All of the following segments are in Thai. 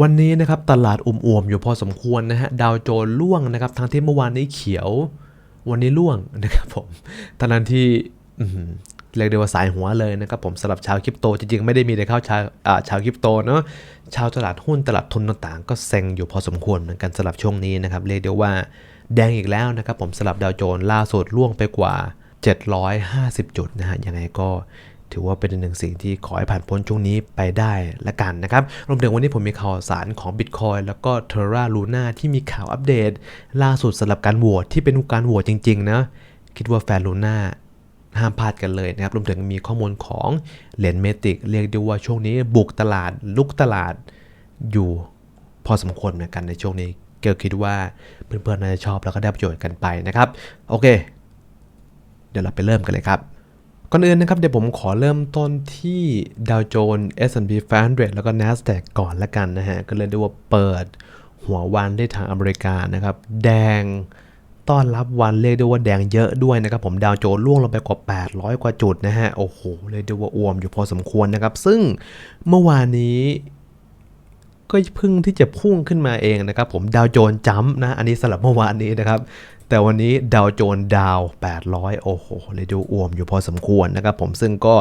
วันนี้นะครับตลาดอุ่มๆอยู่พอสมควรนะฮะดาวโจนส์ร่วงนะครับทั้งที่เมื่อวานนี้เขียว วันนี้ร่วงนะครับผมทั้งนั้นที่เรียกได้ว่าสายหัวเลยนะครับผมสำหรับชาวคริปโตจริงๆ ไม่ได้มีแต่เข้าชาวอ่าชาวคริปโตเนาะชาวตลาดหุ้นตลาดทุนต่างๆ ก็เซ็งอยู่พอสมควรเหมือนกันสำหรับช่วงนี้นะครับเรียกได้ว่าแดงอีกแล้วนะครับผมสำหรับดาวโจนล่าสุดร่วงไปกว่า 750 จุดนะฮะยังไงก็ ถือว่าเป็นหนึ่งสิ่งที่ขอให้ผ่านพ้นช่วงนี้ไปได้ละกันนะครับ รวมถึงวันนี้ผมมีข่าวสารของ Bitcoin แล้วก็ Terra Luna ที่มีข่าวอัปเดต ล่าสุดสำหรับการโหวตที่เป็นการโหวตจริงๆนะคิดว่าแฟน Luna ห้ามพลาดกันเลยนะครับ รวมถึงมีข้อมูลของเหรียญเมติก เรียกได้ว่าช่วงนี้บุกตลาดลุกตลาดอยู่พอสมควรเหมือนกันในช่วงนี้เกลคิดว่าเพื่อนๆน่าจะชอบแล้วก็ได้ประโยชน์กันไปนะครับ โอเค เดี๋ยวเราไปเริ่มกันเลยครับ ก่อนอื่นนะครับเดี๋ยวผมขอเริ่มต้นที่ดาวโจนส์ S&P 500 แล้วก็ NASDAQ ก่อนละกันนะฮะ ก็เลยดูว่าเปิดหัววันได้ทางอเมริกานะครับ แดงต้อนรับวันเรียกได้ว่าแดงเยอะด้วยนะครับผมดาวโจนส์ล่วงลงไปกว่า 800 กว่าจุดนะฮะ โอ้โหเรียกได้ว่าอวมอยู่พอสมควรนะครับ ซึ่งเมื่อวานนี้ ก็เพิ่งที่จะพุ่งขึ้นมาเองนะครับ ผมดาวโจนส์จัมป์นะอันนี้สลับเมื่อวานนี้นะครับ แต่วันนี้ดาวโจนส์ดาว 800 โอ้โหเลยดูอ้วมอยู่พอสมควรนะครับผมซึ่งก็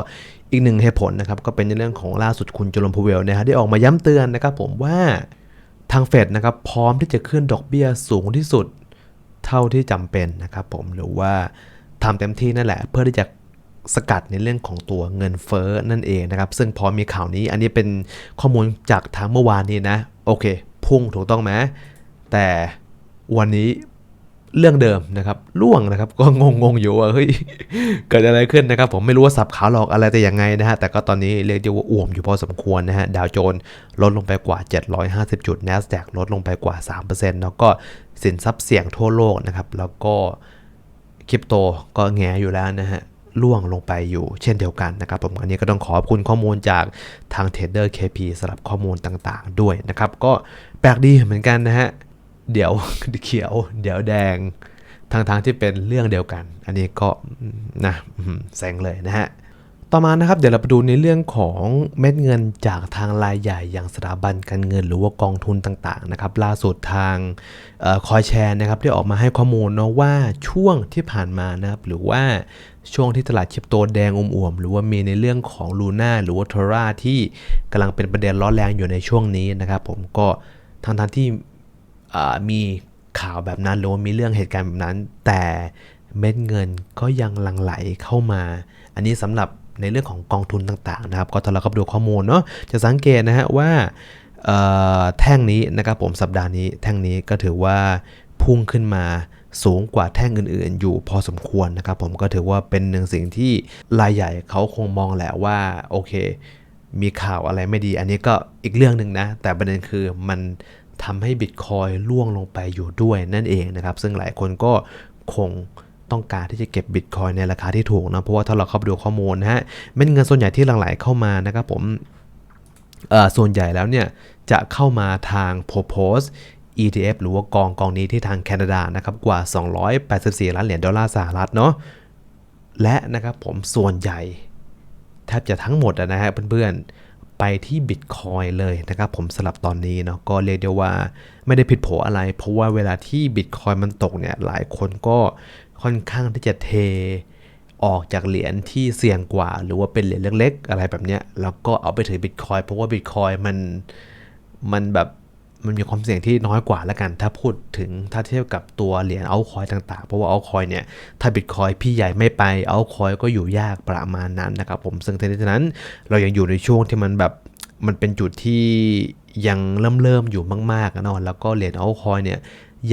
อีกหนึ่งเหตุผลนะครับ ก็เป็นในเรื่องของล่าสุดคุณจอร์มพเวลนะฮะได้ออกมาย้ำเตือนนะครับผมว่าทางเฟดนะครับพร้อมที่จะขึ้นดอกเบี้ยสูงที่สุดเท่าที่จำเป็นนะครับผมหรือว่าทำเต็มที่นั่นแหละ เพื่อที่จะ สกัดในเรื่องของตัวเงินเฟ้อนั่นเองนะครับ ซึ่งพอมีข่าวนี้อันนี้เป็นข้อมูลจากทางเมื่อวานนี้นะ โอเค พุ่งถูกต้องไหมแต่วันนี้เรื่องเดิมนะครับล่วงนะครับก็งงๆอยู่ว่าเฮ้ยเกิดอะไรขึ้นนะครับ ผมไม่รู้ว่าสับขาหลอกอะไรแต่ยังไงนะฮะแต่ก็ตอนนี้เรียกได้ว่าอ่วมอยู่พอสมควรนะฮะดาวโจนส์ลดลงไปกว่า 750 จุด NASDAQ ลดลงไปกว่า 3%แล้วก็สินทรัพย์เสี่ยงทั่วโลกนะครับ แล้วก็คริปโตก็แงอยู่แล้วนะฮะ ล่วงลงไปอยู่เช่นเดียวกันนะครับผมอันนี้ก็ต้องขอบคุณข้อมูลจากทาง Trader KP สำหรับข้อมูลต่างๆด้วยนะครับ ก็แปลกดีเหมือนกันนะฮะ เดี๋ยวเขียว เดี๋ยวแดงทางทางๆที่เป็นเรื่องเดียวกัน อันนี้ก็นะแซงเลยนะฮะ ต่อมานะครับเดี๋ยวเราไปดูในเรื่องของเม็ดเงินจากทางรายใหญ่อย่างสถาบันการเงินหรือว่ากองทุนต่างๆนะครับล่าสุดทางคอยแชร์นะครับได้ออกมาให้ข้อมูลเนาะว่าช่วงที่ผ่านมานะครับหรือว่า ช่วงที่ตลาดคริปโตแดงอ่วมหรือว่ามีในเรื่องของลูน่าหรือว่าทอร่าที่กำลังเป็นประเด็นร้อนแรงอยู่ในช่วงนี้นะครับผมก็ทางทางๆที่มีข่าวแบบนั้นหรือว่ามีเรื่องเหตุการณ์แบบนั้น แต่เม็ดเงินก็ยังหลั่งไหลเข้ามา อันนี้สำหรับในเรื่องของกองทุนต่างๆนะครับ ก็ถ้าเราก็ดูข้อมูลเนาะจะสังเกตนะฮะว่าแท่งนี้นะครับผมสัปดาห์นี้แท่งนี้ก็ถือว่าพุ่งขึ้นมา สูงกว่าแท่งอื่นๆ อยู่พอสมควรนะครับ ผมก็ถือว่าเป็นหนึ่งสิ่งที่รายใหญ่เขาคงมองแหละว่าโอเค มีข่าวอะไรไม่ดี อันนี้ก็อีกเรื่องหนึ่งนะ แต่ประเด็นคือมันทำให้บิตคอยล่วงลงไปอยู่ด้วยนั่นเองนะครับ ซึ่งหลายคนก็คงต้องการที่จะเก็บบิตคอยในราคาที่ถูกนะ เพราะว่าถ้าเราเข้าไปดูข้อมูลนะฮะเม็ดเงินส่วนใหญ่ที่หลั่งไหลเข้ามานะครับผมส่วนใหญ่แล้วเนี่ยจะเข้ามาทาง Propose ETF หรือว่ากองกองนี้ที่ทางแคนาดานะครับกว่า 284 ล้านเหรียญดอลลาร์สหรัฐเนาะและนะครับผมส่วนใหญ่ แทบจะทั้งหมดนะฮะเพื่อนๆ ไปที่บิตคอยเลยนะครับผมสลับตอนนี้เนาะก็เรียกได้ว่าไม่ได้ผิดโผอะไร เพราะว่าเวลาที่บิตคอยมันตกเนี่ยหลายคนก็ค่อนข้างที่จะเทออกจากเหรียญที่เสี่ยงกว่า หรือว่าเป็นเหรียญเล็กๆ อะไรแบบเนี้ยแล้วก็เอาไปถือบิตคอยเพราะว่าบิตคอยมันมันแบบ มันมีความเสี่ยงที่น้อยกว่าแล้วกัน ถ้าพูดถึงถ้าเทียบกับตัวเหรียญเอาคอยต่างๆ เพราะว่าเอาคอยเนี่ย ถ้าบิตคอยพี่ใหญ่ไม่ไปเอาคอยก็อยู่ยากประมาณนั้นนะครับผมซึ่งทั้งนี้ทั้งนั้นเรายังอยู่ในช่วงที่มันแบบมันเป็นจุดที่ยังเริ่มเริ่มๆอยู่มากๆนะแล้วก็เหรียญเอาคอยเนี่ย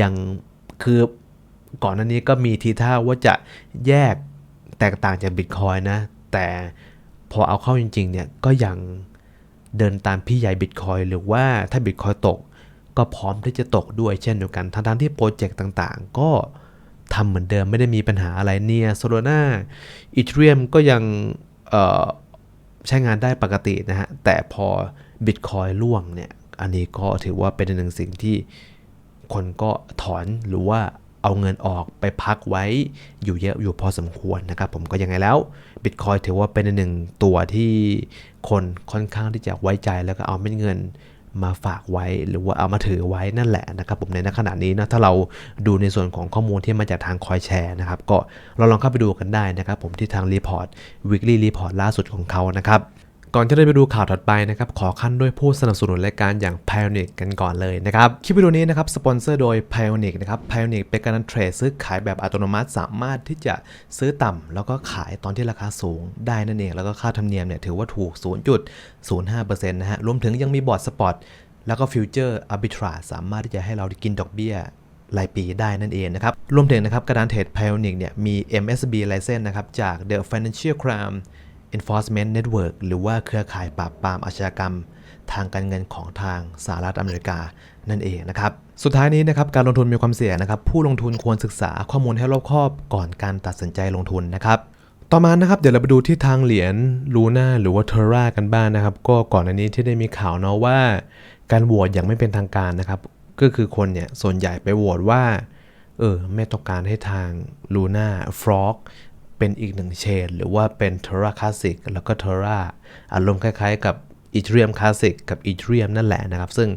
ยังคือก่อนหน้านี้ก็มีทีท่าว่าจะแยกแตกต่างจากบิตคอยนะ แต่พอเอาเข้าจริงๆเนี่ยก็ยังเดินตามพี่ใหญ่บิตคอยหรือว่าถ้าบิตคอยตก ก็พร้อมที่จะตกด้วยเช่นเดียวกันทั้งทที่โปรเจกต์ต่างๆ ก็ทำเหมือนเดิมไม่ได้มีปัญหาอะไรเนี่ยโซโลนาอีเทรียมก็ยังใช้งานได้ปกตินะฮะ แต่พอบิตคอยล่วงเนี่ย อันนี้ก็ถือว่าเป็นหนึ่งสิ่งที่คนก็ถอนหรือว่าเอาเงินออกไปพักไว้อยู่เยอะอยู่พอสมควรนะครับ ผมก็ยังไงแล้วบิตคอยถือว่าเป็นหนึ่งตัวที่คนค่อนข้างที่จะไว้ใจแล้วก็เอาเม็ดเงิน มาฝากไว้หรือว่าเอามาถือไว้นั่นแหละนะครับผมในขณะนี้นะถ้าเราดูในส่วนของข้อมูลที่มาจากทางคอยแชร์นะครับก็เราลองเข้าไปดูกันได้นะครับผมที่ทางรีพอร์ต weekly report ล่าสุดของเขานะครับ ก่อนจะได้ไปดูข่าวถัดไปนะครับ ขอขั้นด้วยผู้สนับสนุนรายการอย่าง Pioneer กันก่อนเลยนะครับ คลิปวิดีโอนี้นะครับ สปอนเซอร์โดย Pioneer นะครับ Pioneer เป็นการเทรดซื้อขายแบบอัตโนมัติสามารถที่จะซื้อต่ำแล้วก็ขายตอนที่ราคาสูงได้นั่นเอง แล้วก็ค่าธรรมเนียมเนี่ยถือว่าถูก 0.05%นะฮะรวมถึงยังมีบอร์ดสปอตแล้วก็ฟิวเจอร์อาร์บิทราสามารถที่จะให้เรากินดอกเบี้ยรายปีได้นั่นเองนะครับ รวมถึงนะครับกระดานเทรด Pioneer เนี่ยมี MSB license นะครับจาก The Financial Crime Enforcement Network หรือว่าเครือข่ายปราบปรามอาชญากรรม ทางการเงินของทางสหรัฐอเมริกานั่นเองนะครับ สุดท้ายนี้นะครับการลงทุนมีความเสี่ยงนะครับ ผู้ลงทุนควรศึกษาข้อมูลให้รอบคอบก่อนการตัดสินใจลงทุนนะครับต่อมานะครับเดี๋ยวเราไปดูที่ทางเหรียญลูน่าหรือว่าเทรากันบ้างนะครับ ก็ก่อนอันนี้ที่ได้มีข่าวเนาะว่า การโหวตอย่างไม่เป็นทางการนะครับ ก็คือคนเนี่ยส่วนใหญ่ไปโหวตว่าเออไม่ต้องการให้ทางลูน่าฟรอก เป็นอีกหนึ่งเชน หรือว่าเป็นเทราคลาสสิกแล้วก็เทราอารมณ์คล้ายๆ กับอีเทรียมคลาสสิกกับอีเทรียมนั่นแหละนะครับ ซึ่ง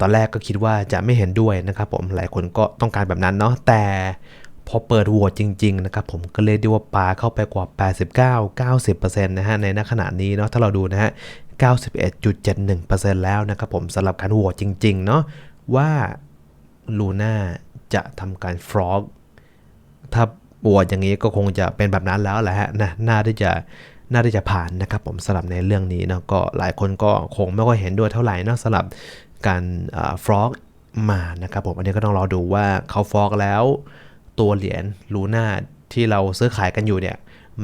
ตอนแรกก็คิดว่าจะไม่เห็นด้วยนะครับผมหลายคนก็ต้องการแบบนั้นเนาะแต่พอเปิดโหวตจริงๆนะครับผมก็เลยดีว่าปาเข้าไปกว่า 89-90%นะฮะในณขณะนี้เนาะถ้าเราดูนะฮะ 91.71%แล้วนะครับผมสำหรับการโหวตจริงๆเนาะว่าลูน่าจะทำการฟรอกถ้า บวชอย่างนี้ก็คงจะเป็นแบบนั้นแล้วแหละฮะนะน่าที่จะน่าที่จะผ่านนะครับผมสำหรับในเรื่องนี้เนาะก็หลายคนก็คงไม่ค่อยเห็นด้วยเท่าไหร่นะสำหรับการฟรอกมานะครับผมอันนี้ก็ต้องรอดูว่าเขาฟอกแล้ว ตัวเหรียญลูน่าที่เราซื้อขายกันอยู่เนี่ย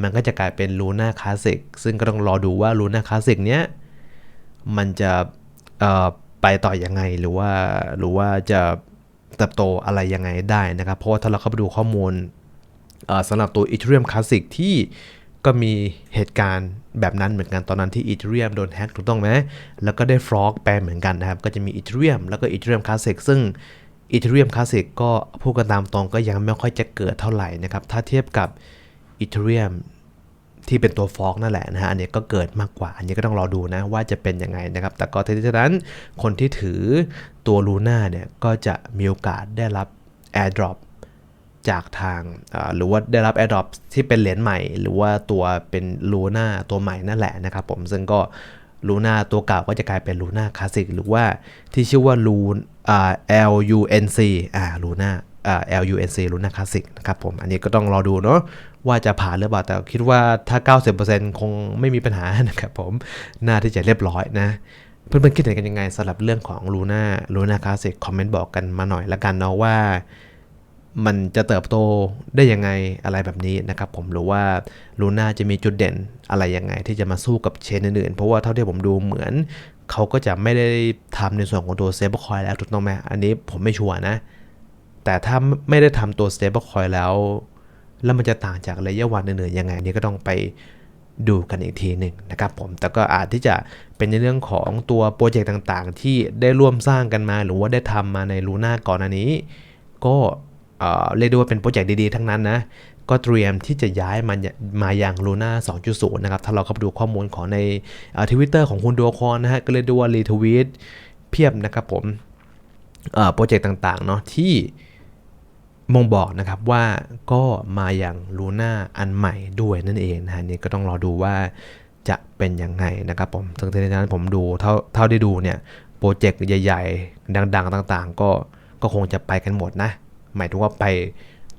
มันก็จะกลายเป็นลูน่าคลาสสิกซึ่งก็ต้องรอดูว่าลูน่าคลาสสิกเนี้ยมันจะไปต่ออยังไงหรือว่าหรือว่าจะเติบโตอะไรยังไงได้นะครับ เพราะว่าถ้าเราเข้าไปดูข้อมูล สำหรับตัว Ethereum Classic ที่ก็มีเหตุการณ์แบบนั้นเหมือนกันตอนนั้นที่ Ethereum โดนแฮ็กถูกต้องไหม แล้วก็ได้ Frog แปลเหมือนกันนะครับ ก็จะมี Ethereum แล้วก็ Ethereum Classic ซึ่ง Ethereum Classic ก็พูดกันตามตรงก็ยังไม่ค่อยจะเกิดเท่าไหร่นะครับ ถ้าเทียบกับ Ethereum ที่เป็นตัวฟอกนั่นแหละนะฮะ อันนี้ก็เกิดมากกว่า อันนี้ก็ต้องรอดูนะว่าจะเป็นยังไงนะครับ แต่ก็ทีนั้นคนที่ถือตัวลูน่าเนี่ยก็จะมีโอกาสได้รับ Airdrop จากทางหรือว่าได้รับ AirDrop ที่เป็นเหรียญใหม่ หรือว่าตัวเป็นลูน่าตัวใหม่นั่นแหละนะครับผมซึ่งก็ลูน่าตัวเก่าก็จะกลายเป็นลูน่าคลาสสิกหรือว่าที่ชื่อว่าลูอ่า L U N C อ่าลูน่าอ่า L U N C ลูน่าคลาสสิกนะครับผมอันนี้ก็ต้องรอดูเนาะว่าจะผ่านหรือเปล่าแต่คิดว่าถ้า 90%คงไม่มีปัญหานะครับผมน่าที่จะเรียบร้อยนะเพื่อนๆคิดเห็นกันยังไงสำหรับเรื่องของลูน่าลูน่าคลาสสิกคอมเมนต์บอกกันมาหน่อยละกันเนาะว่า มันจะเติบโตได้ยังไงอะไรแบบนี้นะครับ ผมหรือว่าลูน่าจะมีจุดเด่นอะไรยังไง ที่จะมาสู้กับเชนอื่นๆ เพราะว่าเท่าที่ผมดูเหมือน เขาก็จะไม่ได้ทำในส่วนของตัว stable coin แล้วถูกต้องไหมอันนี้ผมไม่ชัวร์นะ แต่ถ้าไม่ได้ทำตัว stable coin แล้ว แล้วมันจะต่างจากระยะวันอื่นๆยังไงนนี้ก็ต้องไปดูกันอีกทีหนึ่งนะครับผม แต่ก็อาจที่จะเป็นในเรื่องของตัวโปรเจกต์ต่างๆ ที่ได้ร่วมสร้างกันมา หรือว่าได้ทำมาในลูน่าก่อนอันนี้ ก็ เรียกได้ว่าเป็นโปรเจกต์ดีๆ ทั้งนั้นนะ ก็เตรียมที่จะย้ายมามาอย่างลูน่า2.0 นะครับ ถ้าเราเข้าไปดูข้อมูลของในทวิตเตอร์ของคุณดูคอนนะฮะ ก็เลยดูว่ารีทวีตเพียบนะครับผมโปรเจกต์ต่างๆ เนาะที่มงบอกนะครับว่าก็มาอย่างลูน่าอันใหม่ด้วยนั่นเองนะฮะนี่ก็ต้องรอดูว่าจะเป็นยังไงนะครับผมซึ่งในนั้นผมดูเท่าเท่าได้ดูเนี่ยโปรเจกต์ใหญ่ ๆ ดัง ๆ ต่าง ๆ ก็ก็คงจะไปกันหมดนะ หมายถึงว่าไป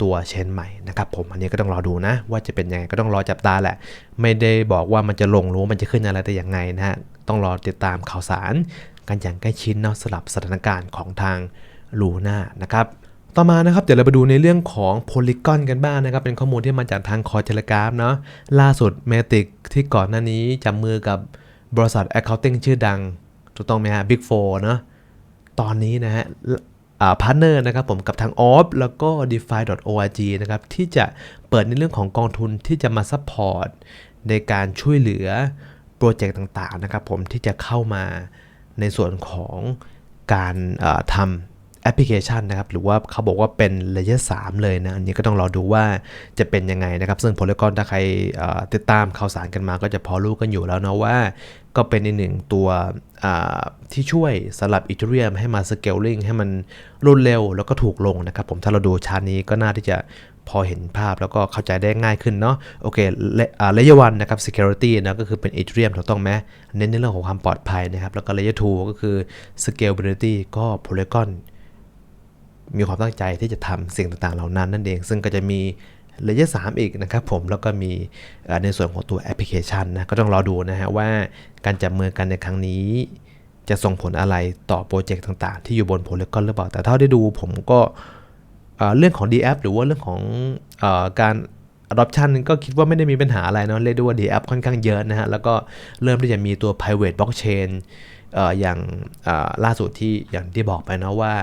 ตัวเชนใหม่นะครับผมอันนี้ก็ต้องรอดูนะ ว่าจะเป็นยังไงก็ต้องรอจับตาแหละ ไม่ได้บอกว่ามันจะลงรู้มันจะขึ้นอะไรแต่อย่างไงนะฮะต้องรอติดตามข่าวสาร กันอย่างใกล้ชิดเนาะสลับสถานการณ์ของทางลูน่านะครับต่อมานะครับเดี๋ยวเราไปดูในเรื่องของโพลีกอนกันบ้างนะครับ เป็นข้อมูลที่มาจากทางคอเทเลกราฟเนาะล่าสุดเมติกที่ก่อนหน้านี้จับมือกับบริษัท Accounting ชื่อดัง ถูกต้องไหมฮะ Big 4เนาะตอนนี้นะฮะ พาร์ทเนอร์นะครับผมกับทาง o f แล้วก็ DeFi.org นะครับที่จะเปิดในเรื่องของกองทุนที่จะมาซัพพอร์ตในการช่วยเหลือโปรเจกต์ต่างๆนะครับผมที่จะเข้ามาในส่วนของการทำ แอปพลิเคชันนะครับ หรือว่าเขาบอกว่าเป็นเลเยอร์3เลยนะ อันนี้ก็ต้องรอดูว่าจะเป็นยังไงนะครับ ซึ่ง Polygon ถ้าใครติดตามข่าวสารกันมาก็จะพอรู้กันอยู่แล้วนะว่า ก็เป็นอีกหนึ่งตัวที่ช่วยสำหรับ Ethereum ให้มา scaling ให้มันรวดเร็วแล้วก็ถูกลงนะครับ ผมถ้าเราดูชาร์ตนี้ก็น่าที่จะพอเห็นภาพแล้วก็เข้าใจได้ง่ายขึ้นเนาะโอเคเลเยอร์วันนะครับ security นะก็คือเป็น Ethereum ถูกต้องไหมเน้นในเรื่องของความปลอดภัยนะครับ แล้วก็ layer 2ก็คือ scalability ก็ Polygon มีความตั้งใจที่จะทำสิ่งต่างๆ เหล่านั้นนั่นเอง ซึ่งก็จะมีเลเยอร์3อีกนะครับผม แล้วก็มีในส่วนของตัวแอปพลิเคชันนะ ก็ต้องรอดูนะฮะว่าการจับมือกันในครั้งนี้ จะส่งผลอะไรต่อโปรเจกต์ต่างๆ ที่อยู่บน Polygon หรือเปล่า แต่เท่าที่ดูผมก็เรื่องของ DApp หรือว่าเรื่องของอการ adoption ก็คิดว่าไม่ได้มีปัญหาอะไรเนาะ เรียกได้ว่า DApp ค่อนข้างเยอะนะฮะ แล้วก็เริ่มที่จะมีตัว private blockchain ออย่างล่าสุดที่อย่างที่บอกไปเนาะว่า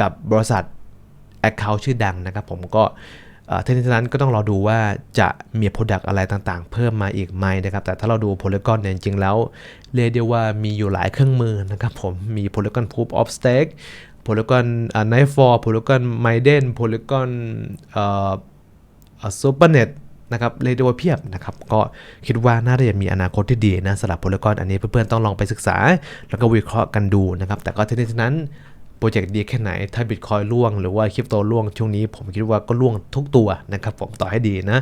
กับบริษัท Account ชื่อดังนะครับผมก็เอ่อทั้งนี้ทั้งนั้นก็ต้องรอดูว่าจะมี Product อะไรต่างๆ เพิ่มมาอีกไหมนะครับ แต่ถ้าเราดู Polygon เนี่ยจริงๆแล้ว เรียกได้ว่ามีอยู่หลายเครื่องมือนะครับผม มี Polygon Proof of Stake Polygon อ่า Nightfall Polygon Maiden Polygon เอ่อซูเปอร์เน็ตนะครับเรียกได้ว่าเพียบนะครับ ก็คิดว่าน่าจะมีอนาคตที่ดีนะสำหรับโพลีกอนอันนี้เพื่อนๆต้องลองไปศึกษา แล้วก็วิเคราะห์กันดูนะครับ แต่ก็ทั้งนี้ทั้งนั้น โปรเจกต์ดีแค่ไหน ถ้าบิตคอยล่วงหรือว่าคริปโตล่วงช่วงนี้ผมคิดว่าก็ล่วงทุกตัวนะครับผมต่อให้ดีนะ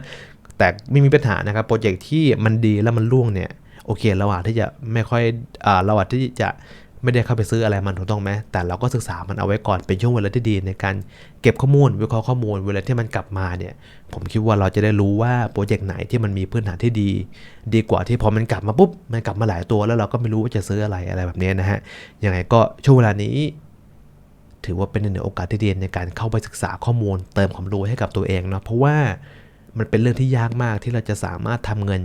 แต่ไม่มีปัญหานะครับโปรเจกต์ที่มันดีแล้วมันล่วงเนี่ยโอเคเราอาจที่จะไม่ค่อยเราอาจที่จะไม่ได้เข้าไปซื้ออะไรมันถูกต้องไหมแต่เราก็ศึกษามันเอาไว้ก่อนเป็นช่วงเวลาที่ดีในการเก็บข้อมูลวิเคราะห์ข้อมูลเวลาที่มันกลับมาเนี่ย ผมคิดว่าเราจะได้รู้ว่าโปรเจกต์ไหนที่มันมีพื้นฐานที่ดี ดีกว่าที่พอมันกลับมาปุ๊บมันกลับมาหลายตัวแล้วเราก็ไม่รู้ว่าจะซื้ออะไรอะไรแบบนี้นะฮะยังไงก็ช่วงเวลานี้ ถือว่าเป็นหนึ่งโอกาสที่ดีในการเข้าไปศึกษาข้อมูล เติมความรู้ให้กับตัวเองเนาะเพราะว่ามันเป็นเรื่องที่ยากมากที่เราจะสามารถทำเงิน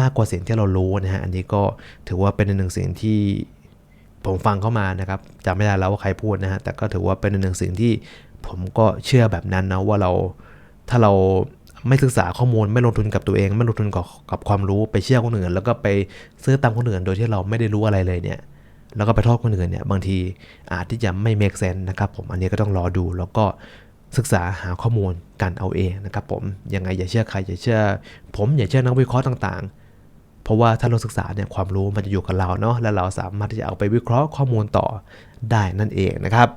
มากกว่าสิ่งที่เรารู้นะฮะอันนี้ก็ถือว่าเป็นหนึ่งสิ่งที่ผมฟังเข้ามานะครับจำไม่ได้แล้วว่าใครพูดนะฮะแต่ก็ถือว่าเป็นหนึ่งสิ่งที่ผมก็เชื่อแบบนั้นนะว่าเราถ้าเราไม่ศึกษาข้อมูลไม่ลงทุนกับตัวเอง ไม่ลงทุนกับกับความรู้ไปเชื่อคนอื่น แล้วก็ไปซื้อตามคนอื่นโดยที่เราไม่ได้รู้อะไรเลยเนี่ย แล้วก็ไปโทษคนอื่นเนี่ยบางทีอาจที่จะไม่ make sense นะครับผมอันนี้ก็ต้องรอดูแล้วก็ศึกษาหาข้อมูลกันเอาเองนะครับผมยังไงอย่าเชื่อใครอย่าเชื่อ ผมอย่าเชื่อนักวิเคราะห์ต่างๆ เพราะว่าถ้าเราศึกษาเนี่ยความรู้มันจะอยู่กับเราเนาะและเราสามารถที่จะเอาไปวิเคราะห์ข้อมูลต่อได้นั่นเองนะครับ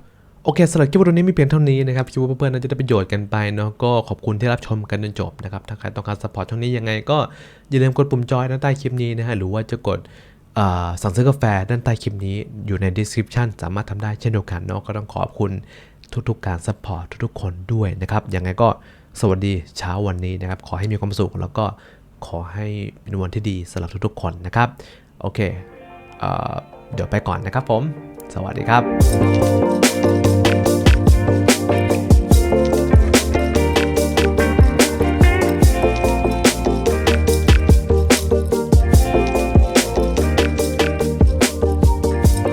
โอเคสำหรับคลิปวิดีโอนี้มีเพียงเท่านี้นะครับคิดว่าเพื่อนๆน่าจะได้ประโยชน์กันไปเนาะก็ขอบคุณที่รับชมกันจนจบนะครับถ้าใครต้องการสปอร์ตช่องนี้ยังไงก็อย่าลืมกดปุ่มจอยด้านใต้คลิปนี้นะฮะหรือว่าจะกด สั่งซื้อกาแฟด้านใต้คลิปนี้อยู่ใน description สามารถทำได้เช่นเดียวกันเนาะก็ต้องขอบคุณทุกๆการซัพพอร์ตทุกๆคนด้วยนะครับยังไงก็สวัสดีเช้าวันนี้นะครับ ขอให้มีความสุขแล้วก็ขอให้เป็นวันที่ดีสำหรับทุกๆคนนะครับ โอเคเอเดี๋ยวไปก่อนนะครับผม สวัสดีครับ